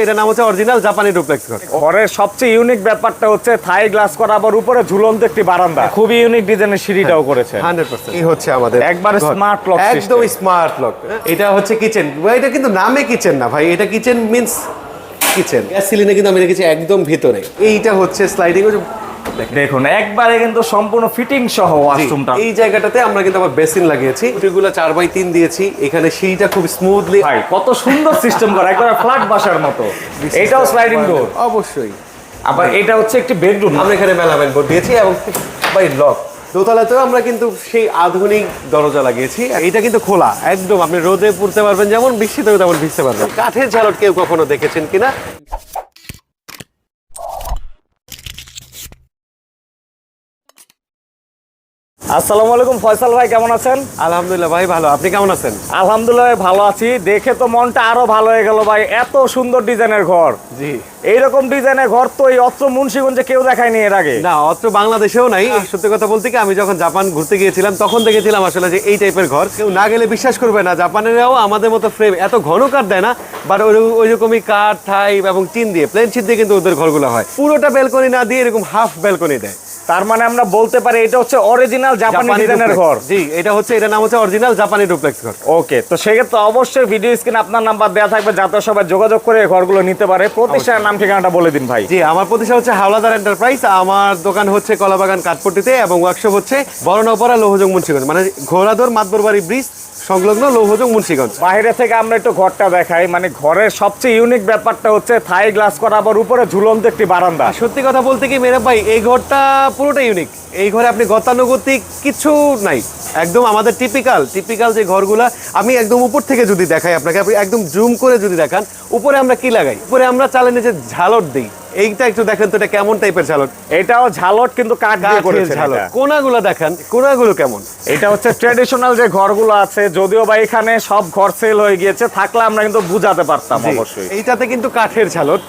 এটা নাম হচ্ছে অরিজিনাল জাপানি ডুপ্লেক্স ঘর। ঘরের সবচেয়ে ইউনিক ব্যাপারটা হচ্ছে থাই গ্লাস করা আবার উপরে ঝুলন্ত একটি বারান্দা। খুবই ইউনিক ডিজাইনের সিঁড়িটাও করেছে। হান্ড্রেড পার্সেন্ট এই হচ্ছে আমাদের একবার স্মার্ট লক একদম স্মার্ট লক এটা হচ্ছে কিচেন এটা কিন্তু নামে কিচেন না ভাই এটা kitchen means kitchen gas cylinder কিন্তু আমি রেখেছি একদম ভিতরে। এইটা হচ্ছে স্লাইডিং দেখুন। একবারে কিন্তু সম্পূর্ণ ফিটিং সহ ওয়াশরুমটা এই জায়গাটাতে আমরা কিন্তু আবার বেসিন লাগিয়েছি। এগুলো চার বাই তিন দিয়েছি। এখানে সিঁড়িটা খুব স্মুথলি কত সুন্দর সিস্টেম করা একবারে ফ্ল্যাট বাসার মতো। এটাও স্লাইডিং ডোর অবশ্যই। আবার এটা হচ্ছে একটি বেডরুম আমরা এখানে মেলামেন বোর্ড দিয়েছি এবং বাই লক দোতলাতেও আমরা কিন্তু সেই আধুনিক দরজা লাগিয়েছি। এটা কিন্তু খোলা। একদম আপনি রোদে পুড়তে পারবেন যেমন বৃষ্টিতেও তেমন ভিজতে পারবেন। কাঠের ঝালট কেউ কখনো দেখেছেন কিনা? আসসালামু আলাইকুম ফয়সাল ভাই কেমন আছেন? আলহামদুলিল্লাহ ভাই ভালো। আপনি কেমন আছেন? আলহামদুলিল্লাহ ভালো আছি। দেখে তো মনটা আরও ভালো হয়ে গেল ভাই। এত সুন্দর ডিজাইনের ঘর। জি। এইরকম ডিজাইনের ঘর তো এই অত্র মুন্সিগঞ্জে কেউ দেখায়নি এর আগে। না অত্র বাংলাদেশেও নাই। সত্যি কথা বলতে কি আমি যখন জাপান ঘুরতে গিয়েছিলাম তখন দেখেছিলাম আসলে যে এই টাইপের ঘর। কেউ না গেলে বিশ্বাস করবে না জাপানেরাও আমাদের মতো ফ্রেম এত ঘন কাঠ দেয় না বাট ওই রকমই কাঠ থাই এবং টিন দিয়ে প্লেন শিট দিয়ে কিন্তু ওদের ঘরগুলো হয়। পুরোটা বেলকনি না দিয়ে এরকম হাফ বেলকনি দেয়। তার মানে আমরা বলতে পারি এটা হচ্ছে অরিজিনাল জাপানি ডিজাইনের ঘর। জি এটা হচ্ছে এটা নাম হচ্ছে অরিজিনাল জাপানি ডুপ্লেক্স ঘর। ওকে তো সেক্ষেত্রে অবশ্যই ভিডিও স্ক্রিন আপনার নাম্বার দেওয়া থাকবে যাতে সবাই যোগাযোগ করে ঘরগুলো নিতে পারে। প্রতিষ্ঠানের নাম ঠিকানাটা বলে দিন ভাই। জি আমার প্রতিষ্ঠান হচ্ছে হাওলাদার এন্টারপ্রাইজ আমার দোকান হচ্ছে কলাবাগান কাঠপট্টিতে এবং ওয়ার্কশপ হচ্ছে বরণপরা লৌহজং মুন্সিগঞ্জ মানে ঘোড়াদোর মাতবরবাড়ি ব্রিজ সংলগ্ন লৌহজং মুন্সিগঞ্জ। বাইরে থেকে আমরা একটু ঘরটা দেখাই। মানে ঘরের সবচেয়ে ইউনিক ব্যাপারটা হচ্ছে থাই গ্লাস করা আবার উপরে ঝুলন্ত একটি বারান্দা। সত্যি কথা বলতে কি মেরা ভাই এই ঘরটা পুরোটা ইউনিক এই ঘরে আপনি গতানুগতিক কিছু নাই। একদম আমাদের টিপিক্যাল টিপিক্যাল যে ঘরগুলা আমি একদম উপর থেকে যদি দেখাই আপনাকে আপনি একদম জুম করে যদি দেখান উপরে আমরা কি লাগাই? উপরে আমরা চালানি যে ঝালট দিই। এইটা একটু দেখেন তো এটা কেমন টাইপের ঝালট? এটাও ঝালট কিন্তু কাঠ দিয়ে করেছে ঝালট। কোনাগুলো দেখান কোনাগুলো কেমন? এটা হচ্ছে ট্রেডিশনাল যে ঘরগুলো আছে যদিও বা এখানে সব ঘর সেল হয়ে গিয়েছে থাকলে আমরা কিন্তু বুঝাতে পারতাম অবশ্যই। এইটাতে কিন্তু কাঠের ঝালট।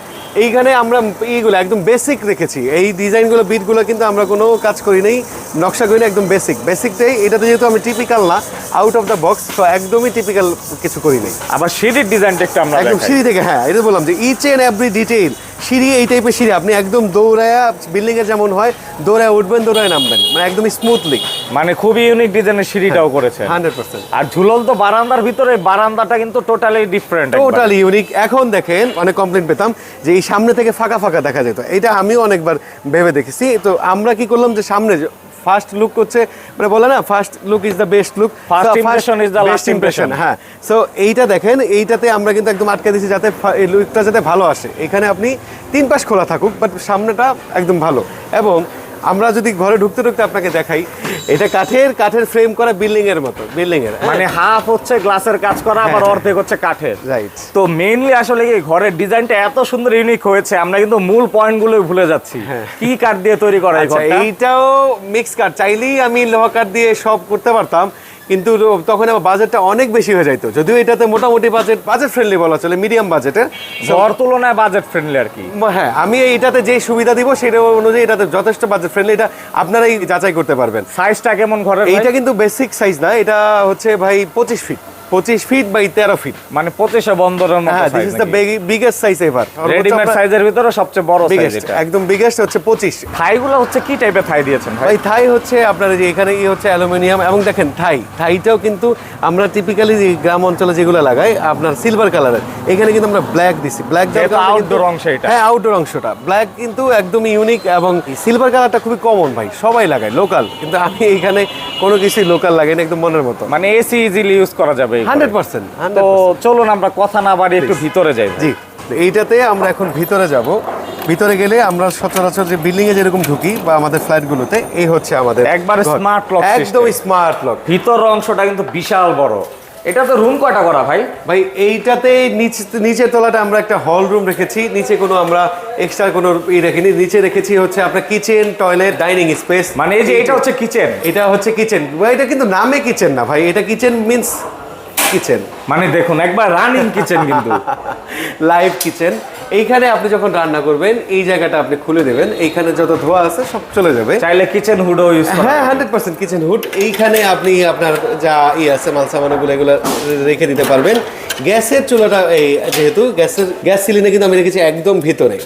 এইখানে আমরা এইগুলো একদম বেসিক রেখেছি। এই ডিজাইনগুলো বিটগুলো কিন্তু আমরা কোনো কাজ করি নাই নকশা করি না একদম বেসিক বেসিকটাই এটাতে যেহেতু আমি টিপিক্যাল না আউট অফ দ্য বক্স তো একদমই টিপিক্যাল কিছু করি নাই। আবার সিঁড়ির ডিজাইনটা একটু আমরা একদম সিঁড়ি থেকে হ্যাঁ এটা বললাম যে ইচ এন্ড এভরি ডিটেইল সিঁড়ি এই টাইপের সিঁড়ি। আপনি একদম দৌড়ায়া বিল্ডিং এ যেমন হয় দৌড়ায় উঠবেন দৌড়ায় নামবেন। মানে একদম স্মুথলি মানে খুবই ইউনিক ডিজাইনের সিঁড়িটাও করেছে হান্ড্রেড পার্সেন্ট আর ঝুলন্ত বারান্দার ভিতরে বারান্দাটা কিন্তু টোটালি ডিফারেন্ট টোটালি ইউনিক এখন দেখেন অনেক কমপ্লেন পেতাম যে এই সামনে থেকে ফাঁকা ফাঁকা দেখা যেত। এটা আমিও অনেকবার ভেবে দেখেছি। তো আমরা কি করলাম যে সামনে ফার্স্ট লুক হচ্ছে মানে বলে না first look is the best look first impression is the last impression হ্যাঁ। সো এইটা দেখেন এইটাতে আমরা কিন্তু একদম আটকে দিয়েছি যাতে এই লুকটা যাতে ভালো আসে। এখানে আপনি তিন পাশ খোলা থাকুক বাট সামনেটা একদম ভালো। এবং আমরা যদি ঘরে ঢুকতে ঢুকতে আপনাকে দেখাই এটা কাঠের কাঠের ফ্রেম করা বিল্ডিং এর মতো বিল্ডিং এর। মানে হাফ হচ্ছে গ্লাসের কাজ করা আবার হ্যাঁ, অর্ধেক হচ্ছে কাঠের। রাইট তো মেইনলি আসলে কি ঘরের ডিজাইনটা এত সুন্দর ইউনিক হয়েছে আমরা কিন্তু মূল পয়েন্টগুলো ভুলে যাচ্ছি। কি কাঠ দিয়ে তৈরি করা আচ্ছা? এইটাও মিক্স কাঠ। চাইলেই আমি লোহা কাঠ দিয়ে সব করতে পারতাম কিন্তু তখন আমার বাজেটটা অনেক বেশি হয়ে যাইতো। যদিও এটাতে মোটামুটি বাজেট বাজেট ফ্রেন্ডলি বলা চলে মিডিয়াম বাজেটের ঘর তুলনায় বাজেট ফ্রেন্ডলি আর কি। হ্যাঁ আমি এইটাতে যে সুবিধা দিব সেটা অনুযায়ী এটাতে যথেষ্ট বাজেট ফ্রেন্ডলি এটা আপনারাই যাচাই করতে পারবেন। সাইজটা কেমন ঘরের এটা কিন্তু বেসিক সাইজ না এটা হচ্ছে ভাই পঁচিশ ফিট পঁচিশ ফিট বাই তেরো ফিট মানে পঁচিশে বন্দরের মতো হ্যাঁ this is the biggest size ever readymade সাইজের ভিতরে সবচেয়ে বড় সাইজ একদম বিগেস্ট হচ্ছে পঁচিশ। থাইগুলো হচ্ছে কি টাইপের থাই দিয়েছেন ভাই? থাই হচ্ছে আপনার যে এখানে ই হচ্ছে অ্যালুমিনিয়াম এবং দেখেন থাই। থাইটাও কিন্তু আমরা টিপিক্যালি গ্রাম অঞ্চলে যেগুলো লাগাই আপনার সিলভার কালারের এখানে কিন্তু আমরা ব্ল্যাক দিছি। ব্ল্যাক outdoor অংশ এটা। হ্যাঁ আউটডোর অংশটা। ব্ল্যাক কিন্তু একদম ইউনিক এবং সিলভার কালারটা খুবই কমন ভাই। সবাই লাগায় লোকাল কিন্তু আমি এখানে কোনো কিছুই লোকাল লাগাই না একদম মনের মতো। মানে এসি ইজিলি ইউজ করা যাবে। হান্ড্রেড পার্সেন্ট তো চলুন আমরা কথা না বাড়ি একটু ভিতরে যাই। জি এইটাতে আমরা এখন ভিতরে যাব। ভিতরে গেলে আমরা সচরাচর যে বিল্ডিং এ যেরকম ঢুকি বা আমাদের ফ্ল্যাটগুলোতে এই হচ্ছে আমাদের একবারে smart lock একদম স্মার্ট লক ভিতর অংশটা কিন্তু বিশাল বড়। এটা তো রুম কয়টা করা ভাই? ভাই এইটাতে নিচ নিচের তলাটা আমরা একটা হল রুম রেখেছি। নিচে কোনো আমরা এক্সট্রা কোনো ই রেখিনি। নিচে রেখেছি হচ্ছে আপনার কিচেন টয়লেট ডাইনিং স্পেস মানে এই যে এটা হচ্ছে কিচেন এটা হচ্ছে কিচেন এটা কিন্তু নামে কিচেন না ভাই। এটা কিচেন মিন্স কিচেন মানে দেখুন একবার রানিং কিচেন কিন্তু। লাইভ কিচেন এইখানে আপনি যখন রান্না করবেন এই জায়গাটা আপনি খুলে দেবেন। এইখানে যত ধোয়া আছে সব চলে যাবে। চাইলে কিচেন হুডও ইউজ হ্যাঁ হান্ড্রেড পার্সেন্ট কিচেন হুড এইখানে আপনি আপনার যা ই আছে মাল সামানগুলো এগুলো রেখে দিতে পারবেন। গ্যাসের চুলাটা এই যেহেতু গ্যাসের গ্যাস সিলিন্ডার কিন্তু আমি রেখেছি একদম ভিতরে।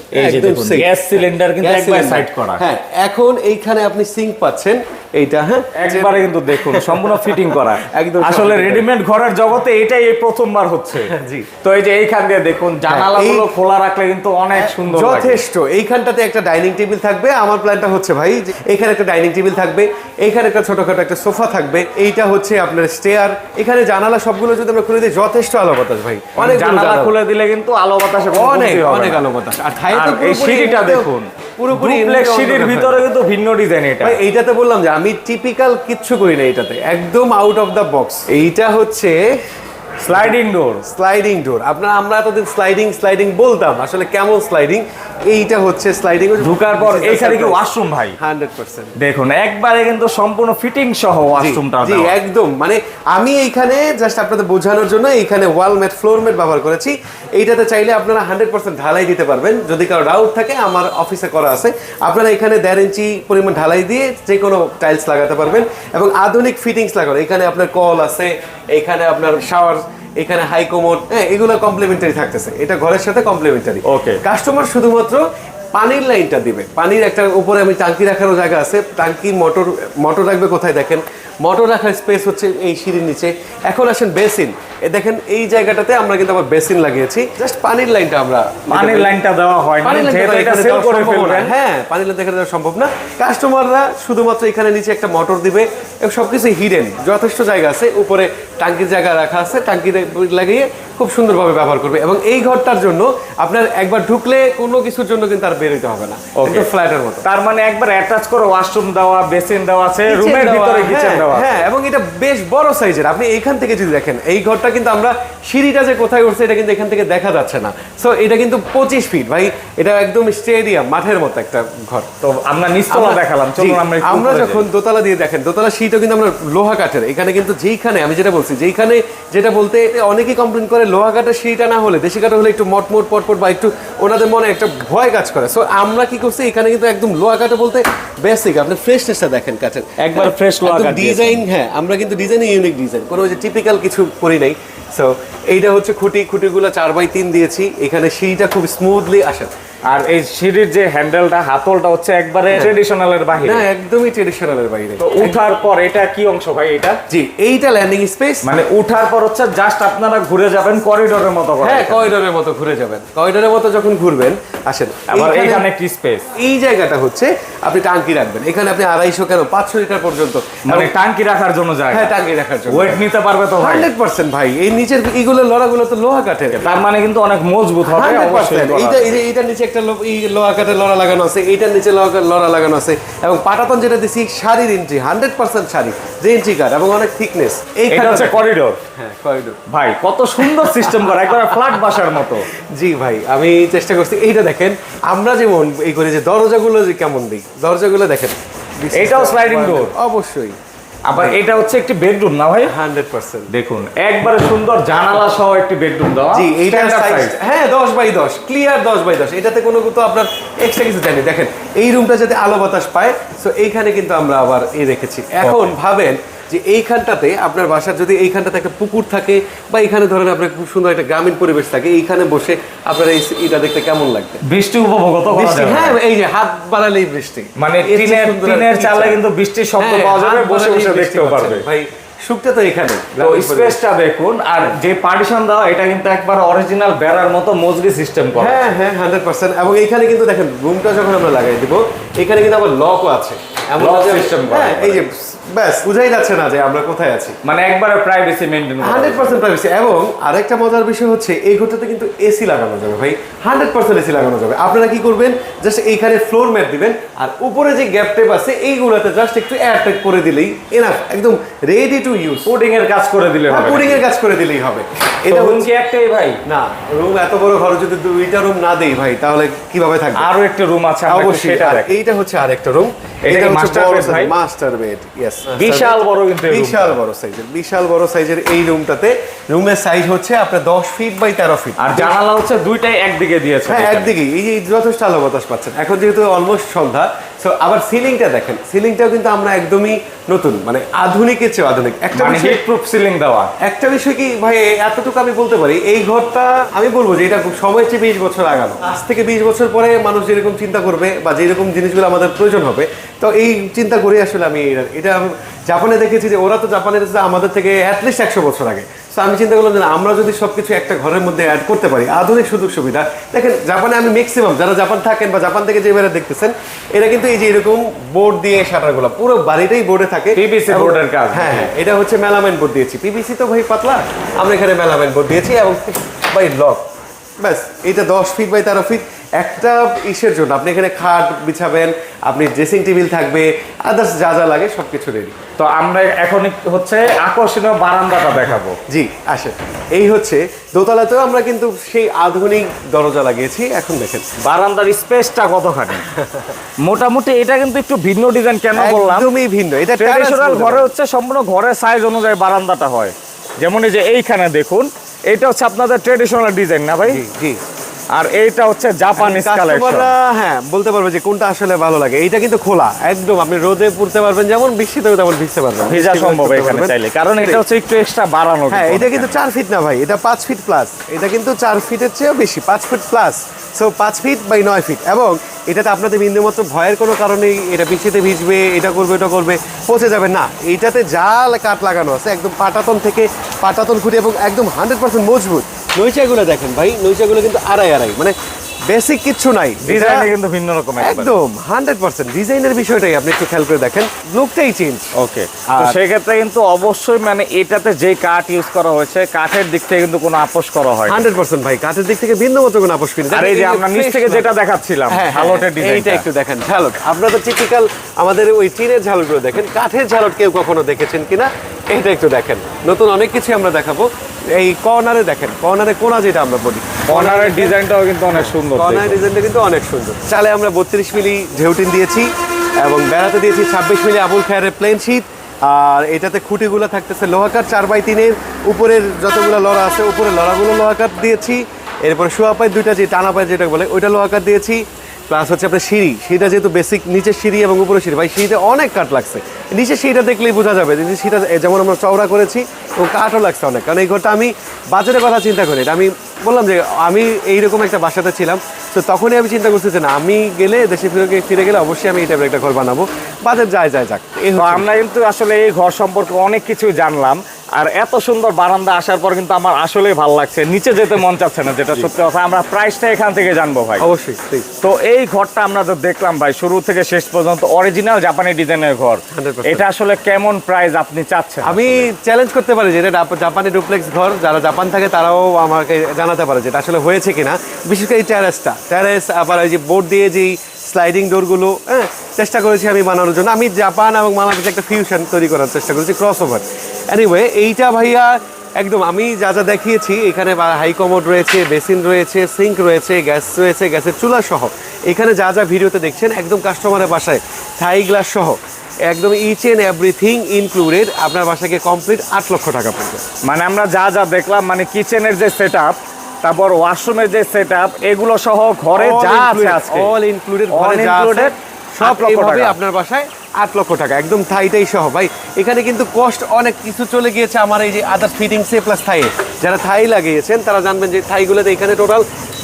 গ্যাস সিলিন্ডার কিন্তু একবার সাইড করা। হ্যাঁ এখন এইখানে আপনি সিঙ্ক পাচ্ছেন। এইটা হ্যাঁ? একবারে কিন্তু দেখুন সম্পূর্ণ ফিটিং করা। একদম আসলে রেডিমেড ঘরের জগতে এটাই এই প্রথমবার হচ্ছে। জি। তো এই যে এইখান দিয়ে দেখুন জানালাগুলো খোলা রাখলে কিন্তু অনেক সুন্দর যথেষ্ট। এইখানটাতে একটা ডাইনিং টেবিল থাকবে। আমার প্ল্যানটা হচ্ছে ভাই এখানে একটা ডাইনিং টেবিল থাকবে এখানে একটা ছোটখাটো একটা সোফা থাকবে। এইটা হচ্ছে আপনার স্টেয়ার এখানে জানালা সবগুলো যদি আমরা খুলে দিই যথেষ্ট আলো বাতাস ভাই। অনেক জানালা খুলে দিলে কিন্তু আলো বাতাসে অনেক অনেক আলো বাতাস। আর এই পুরোপুরি সিঁড়িটা দেখুন পুরোপুরি সিঁড়ির ভিতরে কিন্তু ভিন্ন ডিজাইন এটা। এইটাতে বললাম যে আমি টিপিক্যাল কিচ্ছু করি না এটাতে। একদম আউট অফ দ্য বক্স এইটা হচ্ছে স্লাইডিং ডোর স্লাইডিং ডোর আপনারা আমরা এতদিন স্লাইডিং স্লাইডিং বলতাম। আসলে কেমন স্লাইডিং এইটা হচ্ছে স্লাইডিং ঢুকার পর এইখানে কি ওয়াশরুম ভাই? হান্ড্রেড পার্সেন্ট দেখুন একবারে কিন্তু সম্পূর্ণ ফিটিং সহ ওয়াশরুমটা জি একদম। মানে আমি এইখানে জাস্ট আপনাদের বোঝানোর জন্য এইখানে ওয়াল ম্যাট ফ্লোর ম্যাট ব্যবহার করেছি। এইটাতে চাইলে আপনারা হান্ড্রেড পার্সেন্ট ঢালাই দিতে পারবেন। যদি কারও ডাউট থাকে আমার অফিসে করা আছে। আপনারা এখানে দেড় ইঞ্চি পরিমাণ ঢালাই দিয়ে যে কোনো টাইলস লাগাতে পারবেন। এবং আধুনিক ফিটিংস লাগানো। এখানে আপনার কল আছে এখানে আপনার শাওয়ার এখানে হাই কোমোড হ্যাঁ এগুলো কমপ্লিমেন্টারি থাকতেছে। এটা ঘরের সাথে কমপ্লিমেন্টারি ওকে কাস্টমার শুধুমাত্র পানির লাইনটা দিবে। পানির একটা উপরে আমি টাঙ্কি রাখারও জায়গা আছে। টাঙ্কি মোটর মোটর রাখবে কোথায় দেখেন? মোটর রাখার স্পেস হচ্ছে এই সিঁড়ির নিচে। এখন আসেন বেসিন এ দেখেন এই জায়গাটাতে আমরা কিন্তু আবার বেসিন লাগিয়েছি। জাস্ট পানির লাইনটা আমরা পানির লাইনটা দেওয়া হয় পানির লাইনটা এটা সেল করে ফেলবেন। হ্যাঁ পানির লাইন এখানে দেওয়া সম্ভব না। কাস্টমাররা শুধুমাত্র এখানে নিচে একটা মোটর দিবে এবং সবকিছু হিডেন যথেষ্ট জায়গা আছে। উপরে টাঙ্কির জায়গা রাখা আছে টাঙ্কি লাগিয়ে খুব সুন্দরভাবে ব্যবহার করবে। এবং এই ঘরটার জন্য আপনার একবার ঢুকলে কোনো কিছুর জন্য কিন্তু আর বেরোতে হবে না। একদম ফ্ল্যাটের মতো। তার মানে একবার অ্যাটাচ করে ওয়াশরুম দেওয়া বেসিন দেওয়া আছে রুমের ভিতরে কিচেন হ্যাঁ, দেওয়া হ্যাঁ এবং এটা বেশ বড় সাইজের আপনি এইখান থেকে যদি দেখেন এই ঘরটা কিন্তু আমরা সিঁড়িটা যে কোথায় উঠছে এটা কিন্তু এখান থেকে দেখা যাচ্ছে না। সো এটা কিন্তু পঁচিশ ফিট ভাই। এটা একদম স্টেডিয়াম মাঠের মতো একটা ঘর। তো আমরা নিচতলা দেখালাম চলুন আমরা আমরা যখন দোতলা দিয়ে দেখেন দোতলা শীটও কিন্তু আমরা লোহা কাঠের। এখানে কিন্তু যেইখানে আমি যেটা বলছি যেইখানে যেটা বলতে অনেকেই কমপ্লেন করে লোহা কাঠের সিঁড়িটা না হলে দেশি কাঠের হলে একটু মটমট পটপট বা একটু ওনাদের মনে একটা ভয় কাজ করে। সো আমরা কি করছি এখানে কিন্তু একদম লোহা কাঠে বলতে বেসিক আপনি ফ্রেশনেসটা দেখেন কাঠের। একবার ফ্রেশ লোহা কাঠ ডিজাইন হ্যাঁ আমরা কিন্তু ডিজাইন ইউনিক ডিজাইন কোনো যে টিপিক্যাল কিছু করি নাই। সো এইটা হচ্ছে খুঁটি খুঁটিগুলো চার বাই তিন দিয়েছি। এখানে সিঁড়িটা খুব স্মুথলি আসে। আর এই সিঁড়ির যে হ্যান্ডেলটা হাতলটা হচ্ছে একবারে ট্রেডিশনালের বাহিরে। না একদমই ট্রেডিশনালের বাইরে তো উঠার পর এটা কি অংশ ভাই এটা? জি এইটা ল্যান্ডিং স্পেস মানে উঠার পর হচ্ছে জাস্ট আপনারা ঘুরে যাবেন করিডোরের মতো করে। হ্যাঁ করিডোরের মতো ঘুরে যাবেন। করিডোরের মতো যখন ঘুরবেন আসেন। আবার এইখানে- এখানে কি স্পেস এই জায়গাটা হচ্ছে আপনি টাঙ্কি রাখবেন। এখানে আপনি আড়াইশো কেন পাঁচশো লিটার পর্যন্ত। মানে টাঙ্কি রাখার জন্য জায়গা। হ্যাঁ জায়গা টাঙ্কি রাখার জন্য ওয়েট নিতে পারবে তো ভাই? হান্ড্রেড পার্সেন্ট ভাই। এই নিচের এইগুলো লড়াগুলো তো লোহা কাঠের। তার মানে কিন্তু অনেক মজবুত হবে অবশ্যই। এইটা এইটার নিচে একটা লো- এই লোহা কাঠের লড়া লাগানো আছে এইটার নিচে লড়া লাগানো আছে এবং পাটাতন যেটা দিছি শাড়ির ইঞ্চি হান্ড্রেড পার্সেন্ট শাড়ি যে ইঞ্চি কাঠ এবং অনেক থিকনেস এটা হচ্ছে করিডোর হ্যাঁ করিডোর ভাই কত সুন্দর সিস্টেম করা একবার ফ্ল্যাট বাসার মতো। জি ভাই আমি চেষ্টা করছি এইটা দেখেন আমরা যেমন এই করি যে দরজাগুলো যে কেমন দিই দরজাগুলো দেখেন। এইটাও sliding door? অবশ্যই। আবার এটা হচ্ছে একটি বেডরুম না ভাই? Hundred percent. দেখুন একবারে সুন্দর জানালা সহ একটি বেডরুম দাও জি এইটা সাইজ হ্যাঁ দশ বাই দশ ক্লিয়ার দশ বাই দশ। এটাতে কোনো কিন্তু আপনার এক্সট্রা কিছু জানি দেখেন এই রুমটা যাতে আলো বাতাস পায় সো এইখানে কিন্তু আমরা আবার এই রেখেছি। এখন ভাবেন যে এইখানটাতে আপনার বাসার যদি এইখানটাতে একটা পুকুর থাকে বা এখানে ধরেন আপনার খুব সুন্দর একটা গ্রামীণ পরিবেশ থাকে এইখানে বসে আপনার এই এটা দেখতে কেমন লাগবে? বৃষ্টি উপভোগ। হ্যাঁ এই যে হাত বাড়ালেই বৃষ্টি। মানে টিনের টিনের চালে কিন্তু বৃষ্টির শব্দ হ্যাঁ, পাওয়া যাবে বসে বসে দেখতেও পারবে। ভাই সুখটা তো এখানে তো স্পেসটা দেখুন আর যে পার্টিশন এটা কিন্তু একবার অরিজিনাল বেড়ার মতো মজবুত সিস্টেম করা। হ্যাঁ হ্যাঁ হান্ড্রেড পার্সেন্ট এবং এখানে কিন্তু দেখেন রুমটা যখন আমরা লাগাই দিব এখানে কিন্তু আবার লকও আছে। এমন system করা। হ্যাঁ এই যে ব্যাস বুঝাই যাচ্ছে না যে আমরা কোথায় আছি। মানে একবারে privacy maintain hundred percent privacy এবং আরেকটা মজার বিষয় হচ্ছে এই ঘরটাতে কিন্তু এসি লাগানো যাবে ভাই। হান্ড্রেড পার্সেন্ট এসি লাগানো যাবে। আপনারা কি করবেন? জাস্ট এইখানে ফ্লোর ম্যাট দিবেন আর উপরে যে গ্যাপ টেপ আছে এইগুলোতে জাস্ট একটু এয়ারটেক করে দিলেই এনাফ একদম রেডি টু ইউজ কোডিং এর কাজ করে দিলে হবে পুডিং এর কাজ করে দিলেই হবে। এটা রুম কি একটাই ভাই? না রুম এত বড় ঘর যদি দুইটা রুম না দেই ভাই তাহলে কীভাবে থাকবে? আরও একটা রুম আছে অবশ্যই এইটা হচ্ছে আরেকটা রুম এটা কি master ভাই? মাস্টার বেড ইয়েস বিশাল বড় কিন্তু বিশাল বড় সাইজের বিশাল বড় সাইজের এই রুমটাতে রুমের সাইজ হচ্ছে আপনার 10 ফিট বাই 13 ফিট আর জানালা হচ্ছে দুইটাই একদিকে দিয়েছে হ্যাঁ একদিকে। এই যে যথেষ্ট আলো বাতাস পাচ্ছেন। এখন যেহেতু অলমোস্ট সন্ধ্যা সো আবার সিলিংটা দেখেন। সিলিংটাও কিন্তু আমরা একদমই নতুন মানে আধুনিকের চেয়ে আধুনিক। একটা মানে বিষয় প্রুফ সিলিং দেওয়া। একটা বিষয় কি ভাই এতটুকু আমি বলতে পারি এই ঘরটা আমি বলব যে এটা খুব সময়ের চেয়ে বিশ বছর আগানো। আজ থেকে বিশ বছর পরে মানুষ যেরকম চিন্তা করবে বা যেরকম জিনিসগুলো আমাদের প্রয়োজন হবে তো এই চিন্তা করে আসলে আমি এটা- এটা জাপানে দেখেছি যে ওরা তো জাপানের আমাদের থেকে অ্যাটলিস্ট একশো বছর আগে। তো আমি চিন্তা করলাম যে আমরা যদি সব কিছু একটা ঘরের মধ্যে অ্যাড করতে পারি আধুনিক সুযোগ সুবিধা। দেখেন জাপানে আমি ম্যাক্সিমাম যারা জাপান থাকেন বা জাপান থেকে যে এবারে দেখতেছেন এরা কিন্তু এই যে এরকম বোর্ড দিয়ে শাটারগুলো পুরো বাড়িটাই বোর্ডে থাকে। পিবিসি বোর্ডের কাজ। হ্যাঁ হ্যাঁ এটা হচ্ছে মেলামাইন বোর্ড দিয়েছি। পিভিসি তো ভাই পাতলা আমরা এখানে মেলামাইন বোর্ড দিয়েছি এবং বাই লক ব্যাস এটা দশ ফিট বাই তেরো ফিট একটা ইসের জন্য। আপনি এখানে খাট বিছাবেন আপনি ড্রেসিং টেবিল থাকবে আদার্স যা যা লাগে সব কিছু রেডি তো আমরা এখন হচ্ছে আকর্ষণীয় বারান্দাটা দেখাবো। জি আসেন। এই হচ্ছে দোতলাতেও আমরা কিন্তু সেই আধুনিক দরজা লাগিয়েছি এখন দেখেন। বারান্দার স্পেসটা কতখানি? মোটামুটি এটা কিন্তু একটু ভিন্ন ডিজাইন কেন বললাম? একদমই ভিন্ন এটা বলতে ঘরে হচ্ছে সম্পূর্ণ ঘরের সাইজ অনুযায়ী বারান্দাটা হয়। যেমন এই যে এইখানে দেখুন এটা হচ্ছে আপনাদের ট্রেডিশনাল ডিজাইন না ভাই? জি আর এইটা হচ্ছে জাপানিজ কালেকশন হ্যাঁ বলতে পারবে যে কোনটা আসলে ভালো লাগে। এইটা কিন্তু খোলা। একদম আপনি রোদে পড়তে পারবেন যেমন বৃষ্টিতেও তেমন ভিজতে পারবেন। ভিজা সম্ভব এখানে চাইলে। কারণ এটা হচ্ছে একটু এক্সট্রা বাড়ানো হ্যাঁ এটা কিন্তু চার ফিট না ভাই এটা পাঁচ ফিট প্লাস এটা কিন্তু চার ফিটের চেয়েও বেশি পাঁচ ফিট প্লাস সো পাঁচ ফিট বাই নয় ফিট এবং এটাতে আপনাদের বিন্দুমাত্র ভয়ের কোনো কারণেই এটা বৃষ্টিতে ভিজবে এটা করবে এটা করবে পচে যাবে না। এইটাতে যা কাঠ লাগানো আছে একদম পাটাতন থেকে পাটাতন খুঁটি এবং একদম হান্ড্রেড পার্সেন্ট মজবুত। নৈচাগুলো দেখেন ভাই নৈচাগুলো কিন্তু আড়াই আড়াই। মানে বেসিক কিচ্ছু নাই। ডিজাইন কিন্তু ভিন্ন রকম একদম একদম হান্ড্রেড পার্সেন্ট ডিজাইনের বিষয়টাই আপনি একটু খেয়াল করে দেখেন। লুকটাই চেঞ্জ ওকে তো সেই ক্ষেত্রে কিন্তু অবশ্যই মানে এটাতে যে কাঠ ইউজ করা হয়েছে কাঠের দিক থেকে কিন্তু কোনো আপোষ করা হয় না। হান্ড্রেড পার্সেন্ট ভাই কাঠের দিক থেকে ভিন্ন মতো কোনো আপোষ করি আর এই যে আমরা নিচ থেকে যেটা দেখাচ্ছিলাম হ্যাঁ ঝালটের এইটা ডিজাইনটা একটু দেখেন। ঝালট আপনারা তো টিপিক্যাল আমাদের ওই টিনের ঝালটগুলো দেখেন। কাঠের ঝালট কেউ কখনো দেখেছেন কিনা? এইটা একটু দেখেন। নতুন অনেক কিছু আমরা দেখাবো। এই কর্নারে দেখেন কর্নারে কোনা যেটা আমরা বলি। কর্নারের ডিজাইনটাও কিন্তু অনেক সুন্দর। কর্নার। ডিজাইনটা কিন্তু অনেক সুন্দর। চালে আমরা বত্রিশ মিলি ঢেউটিন দিয়েছি এবং বেড়াতে দিয়েছি ছাব্বিশ মিলি আবুল খায়ারের প্লেন শীট। আর এটাতে খুঁটিগুলো থাকতেছে লোহাকার চার বাই তিনের। উপরের যতগুলো লড়া আছে উপরের লড়াগুলো লোহাকার দিয়েছি। এরপরে শোয়া পায় দুইটা যে টানা পায় যেটা বলে ওইটা লোহাকার দিয়েছি। প্লাস হচ্ছে আপনার সিঁড়ি। সিঁড়িটা যেহেতু বেসিক নিচের সিঁড়ি এবং উপরের সিঁড়ি। ভাই সিঁড়িতে অনেক কাঠ লাগছে। নিচের সিঁড়িটা দেখলেই বোঝা যাবে যে সিঁড়িটা যেমন আমরা চওড়া করেছি এবং কাঠও লাগছে অনেক। কারণ এই ঘরটা আমি বাজারের কথা চিন্তা করি এটা আমি বললাম যে আমি এইরকম একটা বাসাতে ছিলাম তো তখনই আমি চিন্তা করছি যে না আমি গেলে দেশে ফিরে ফিরে গেলে অবশ্যই আমি এই টাইপের একটা ঘর বানাবো। বাজার যায় যায় যাক আমরা কিন্তু আসলে এই ঘর সম্পর্কে অনেক কিছু জানলাম। আর এত সুন্দর বারান্দা আসার পর কিন্তু আমার আসলেই ভালো লাগছে। নিচে যেতে মন চাচ্ছে না যেটা সত্যি কথা। আমরা প্রাইসটা এখান থেকে জানব ভাই। অবশ্যই তো এই ঘরটা আমরা তো দেখলাম ভাই শুরু থেকে শেষ পর্যন্ত অরিজিনাল জাপানি ডিজাইনের ঘর। এটা আসলে কেমন প্রাইস আপনি চাচ্ছেন? আমি চ্যালেঞ্জ করতে পারি যে এটা জাপানি ডুপ্লেক্স ঘর যারা জাপান থাকে তারাও আমাকে জানাতে পারে যেটা আসলে হয়েছে কিনা। বিশেষ করে এই ট্যারেসটা ট্যারেস আবার এই যে বোর্ড দিয়ে যেই স্লাইডিং ডোরগুলো হ্যাঁ চেষ্টা করেছি আমি বানানোর জন্য। আমি জাপান এবং বাংলাদেশে একটা ফিউশন তৈরি করার চেষ্টা করেছি ক্রস ওভার এনিওয়ে এইটা ভাইয়া একদম আমি যা যা দেখিয়েছি এখানে হাই কমোড রয়েছে বেসিন রয়েছে সিঙ্ক রয়েছে গ্যাস রয়েছে গ্যাসের চুলা সহ। এখানে যা যা ভিডিওতে দেখছেন একদম কাস্টমারের বাসায় থাই গ্লাস সহ। একদম ইচ এন্ড এভরিথিং ইনক্লুডেড আপনার বাসাকে কমপ্লিট আট লক্ষ টাকা পড়বে। মানে আমরা যা যা দেখলাম মানে কিচেনের যে সেট তারপর ওয়াশরুমের যে সেট এগুলো সহ ঘরে যা আছে অল ইনক্লুডেড ঘরে যা আছে সব লক্ষ টাকা। আপনার বাসায় আট লক্ষ টাকা, একদম থাইটাই সহ। ভাই, এখানে কিন্তু কস্ট অনেক কিছু চলে গিয়েছে আমার এই যে আদার ফিটিংসে প্লাস থাইয়ে যারা থাই লাগিয়েছেন, তারা জানবেন যে থাইগুলোতে এখানে টোটাল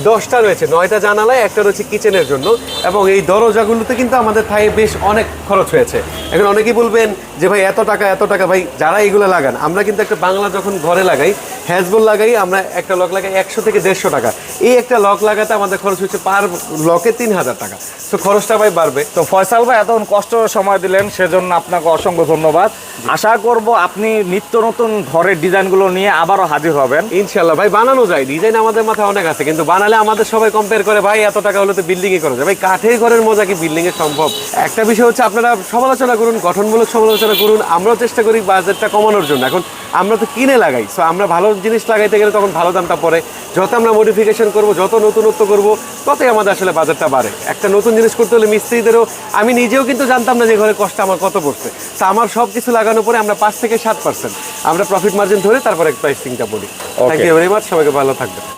দশটা রয়েছে, নয়টা জানালায়, একটা রয়েছে কিচেনের জন্য। এবং এই দরজাগুলোতে কিন্তু আমাদের থাইয়ে বেশ অনেক খরচ হয়েছে। এখন অনেকেই বলবেন যে, ভাই, এত টাকা এত টাকা। ভাই, যারা এগুলো লাগান, আমরা কিন্তু একটা বাংলা যখন ঘরে লাগাই হ্যাজবল লাগাই আমরা একটা লক লাগাই একশো থেকে দেড়শো টাকা। এই একটা লক লাগাতে আমাদের খরচ হচ্ছে পার লকে তিন হাজার টাকা। তো খরচটা ভাই বাড়বে। তো ফয়সাল ভাই এতক্ষণ কষ্ট সময় দিলেন সেজন্য আপনাকে অসংখ্য ধন্যবাদ। আশা করব আপনি নিত্য নতুন ঘরের ডিজাইনগুলো নিয়ে আবারও হাজির হবেন। ইনশাল্লাহ ভাই বানানো যায়। ডিজাইন আমাদের মাথায় অনেক আছে কিন্তু বানালে আমাদের সবাই কম্পেয়ার করে ভাই এত টাকা হলে তো বিল্ডিংয়ে করা যায়। ভাই কাঠের ঘরের মজা কি বিল্ডিং এ সম্ভব? একটা বিষয় হচ্ছে আপনারা সমালোচনা করুন গঠনমূলক সমালোচনা করুন। আমরাও চেষ্টা করি বাজেটটা কমানোর জন্য। এখন আমরা তো কিনে লাগাই সো আমরা ভালো জিনিস লাগাইতে গেলে তখন ভালো দামটা পড়ে। যত আমরা মডিফিকেশন করব যত নতুনত্ব করব ততই আমাদের আসলে বাজারটা বাড়ে। একটা নতুন জিনিস করতে হলে মিস্ত্রিদেরও আমি নিজেও কিন্তু জানতাম না যে ঘরে কষ্ট আমার কত পড়ছে। তা আমার সব কিছু লাগানোর পরে আমরা পাঁচ থেকে সাত পার্সেন্ট আমরা প্রফিট মার্জিন ধরে তারপরে প্রাইসিংটা বলি। থ্যাংক ইউ ভেরি মাচ সবাইকে ভালো থাকবেন।